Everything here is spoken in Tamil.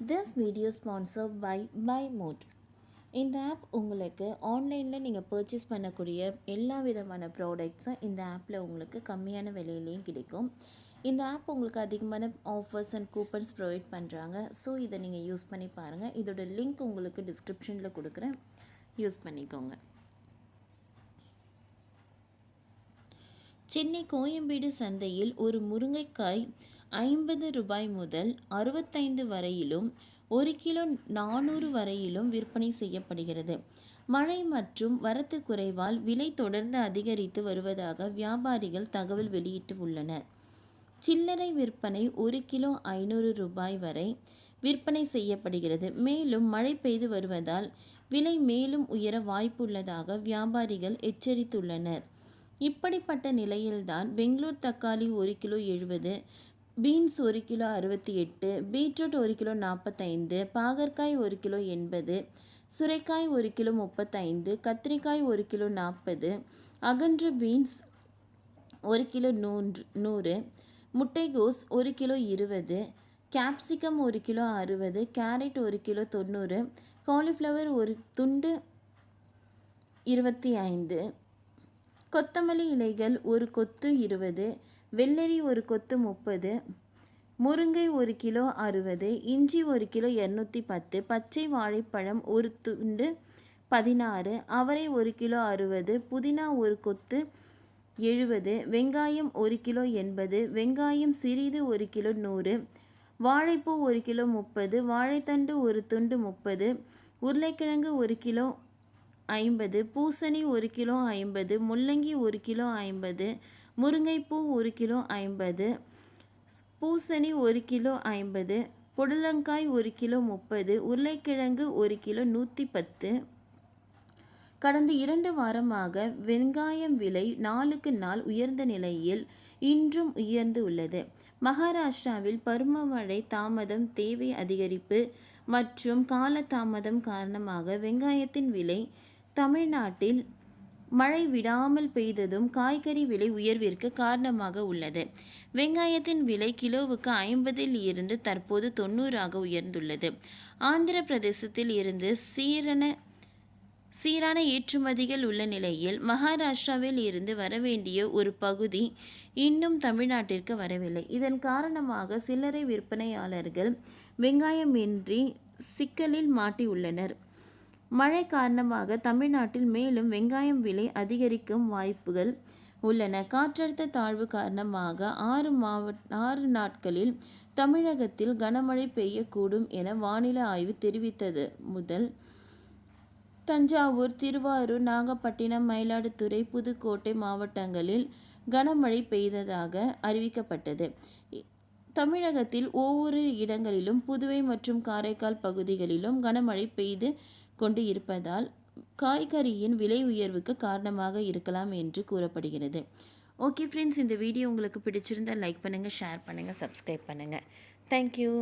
This video sponsor by by mode இந்த ஆப் உங்களுக்கு ஆன்லைனில் நீங்கள் பர்ச்சேஸ் பண்ணக்கூடிய எல்லா விதமான ப்ராடக்ட்ஸும் இந்த ஆப்பில் உங்களுக்கு கம்மியான விலையிலையும் கிடைக்கும். இந்த ஆப் உங்களுக்கு அதிகமான ஆஃபர்ஸ் அண்ட் கூப்பன்ஸ் ப்ரொவைட் பண்ணுறாங்க ஸோ இதை நீங்கள் யூஸ் பண்ணி பாருங்கள் இதோட லிங்க் உங்களுக்கு டிஸ்கிரிப்ஷனில் கொடுக்குறேன். யூஸ் பண்ணிக்கோங்க. சென்னை கோயம்பேடு சந்தையில் ஒரு முருங்கைக்காய் ஐம்பது ரூபாய் முதல் அறுபத்தைந்து வரையிலும் ஒரு கிலோ நானூறு வரையிலும் விற்பனை செய்யப்படுகிறது. மழை மற்றும் வரத்து குறைவால் விலை தொடர்ந்து அதிகரித்து வருவதாக வியாபாரிகள் தகவல் வெளியிட்டு உள்ளனர். சில்லறை விற்பனை ஒரு கிலோ ஐநூறு ரூபாய் வரை விற்பனை செய்யப்படுகிறது. மேலும் மழை பெய்து வருவதால் விலை மேலும் உயர வாய்ப்புள்ளதாக வியாபாரிகள் எச்சரித்துள்ளனர். இப்படிப்பட்ட நிலையில்தான் பெங்களூர் தக்காளி ஒரு கிலோ எழுபது பீன்ஸ் ஒரு கிலோ அறுபத்தி எட்டு பீட்ரூட் ஒரு கிலோ நாற்பத்தைந்து பாகற்காய் ஒரு கிலோ எண்பது சுரைக்காய் ஒரு கிலோ முப்பத்தைந்து கத்திரிக்காய் ஒரு கிலோ நாற்பது அகன்று பீன்ஸ் ஒரு கிலோ நூன்று நூறு முட்டைகோஸ் ஒரு கிலோ இருபது கேப்சிகம் ஒரு கிலோ அறுபது கேரட் ஒரு கிலோ தொண்ணூறு காலிஃப்ளவர் ஒரு துண்டு இருபத்தி ஐந்து கொத்தமல்லி இலைகள் ஒரு கொத்து இருபது வெள்ளரி ஒரு கொத்து முப்பது முருங்கை ஒரு கிலோ அறுபது இஞ்சி ஒரு கிலோ இரநூத்தி பத்து பச்சை வாழைப்பழம் ஒரு துண்டு பதினாறு அவரை ஒரு கிலோ அறுபது புதினா ஒரு கொத்து எழுபது வெங்காயம் ஒரு கிலோ எண்பது வெங்காயம் சிறிது ஒரு கிலோ நூறு வாழைப்பூ ஒரு கிலோ முப்பது வாழைத்தண்டு ஒரு துண்டு முப்பது உருளைக்கிழங்கு ஒரு கிலோ ஐம்பது பூசணி ஒரு கிலோ ஐம்பது முள்ளங்கி ஒரு கிலோ ஐம்பது முருங்கைப்பூ ஒரு கிலோ ஐம்பது பூசணி ஒரு கிலோ ஐம்பது புடலங்காய் ஒரு கிலோ முப்பது உருளைக்கிழங்கு ஒரு கிலோ நூற்றி பத்து. கடந்த இரண்டு வாரமாக வெங்காயம் விலை நாளுக்கு நாள் உயர்ந்த நிலையில் இன்றும் உயர்ந்து உள்ளது. மகாராஷ்டிராவில் பருவமழை தாமதம் தேவை அதிகரிப்பு மற்றும் கால தாமதம் காரணமாக வெங்காயத்தின் விலை தமிழ்நாட்டில் மழை விடாமல் பெய்ததும் காய்கறி விலை உயர்விற்கு காரணமாக உள்ளது. வெங்காயத்தின் விலை கிலோவுக்கு ஐம்பதில் இருந்து தற்போது தொண்ணூறாக உயர்ந்துள்ளது. ஆந்திர பிரதேசத்தில் இருந்து சீரண சீரான ஏற்றுமதிகள் உள்ள நிலையில் மகாராஷ்டிராவில் இருந்து வரவேண்டிய ஒரு பகுதி இன்னும் தமிழ்நாட்டிற்கு வரவில்லை. இதன் காரணமாக சில்லறை விற்பனையாளர்கள் வெங்காயமின்றி சிக்கலில் மாட்டியுள்ளனர். மழை காரணமாக தமிழ்நாட்டில் மேலும் வெங்காயம் விலை அதிகரிக்கும் வாய்ப்புகள் உள்ளன. காற்றழுத்த தாழ்வு காரணமாக ஆறு மாவட்ட ஆறு நாட்களில் தமிழகத்தில் கனமழை பெய்யக்கூடும் என வானிலை ஆய்வு தெரிவித்தது. முதல் தஞ்சாவூர் திருவாரூர் நாகப்பட்டினம் மயிலாடுதுறை புதுக்கோட்டை மாவட்டங்களில் கனமழை பெய்ததாக அறிவிக்கப்பட்டது. தமிழகத்தில் ஒவ்வொரு இடங்களிலும் புதுவை மற்றும் காரைக்கால் பகுதிகளிலும் கனமழை பெய்து கொண்டு இருப்பதால் காய்கறியின் விலை உயர்வுக்கு காரணமாக இருக்கலாம் என்று கூறப்படுகிறது. ஓகே ஃப்ரெண்ட்ஸ் இந்த வீடியோ உங்களுக்கு பிடிச்சிருந்தால் லைக் பண்ணுங்கள் ஷேர் பண்ணுங்கள் சப்ஸ்கிரைப் பண்ணுங்கள் தேங்க்யூ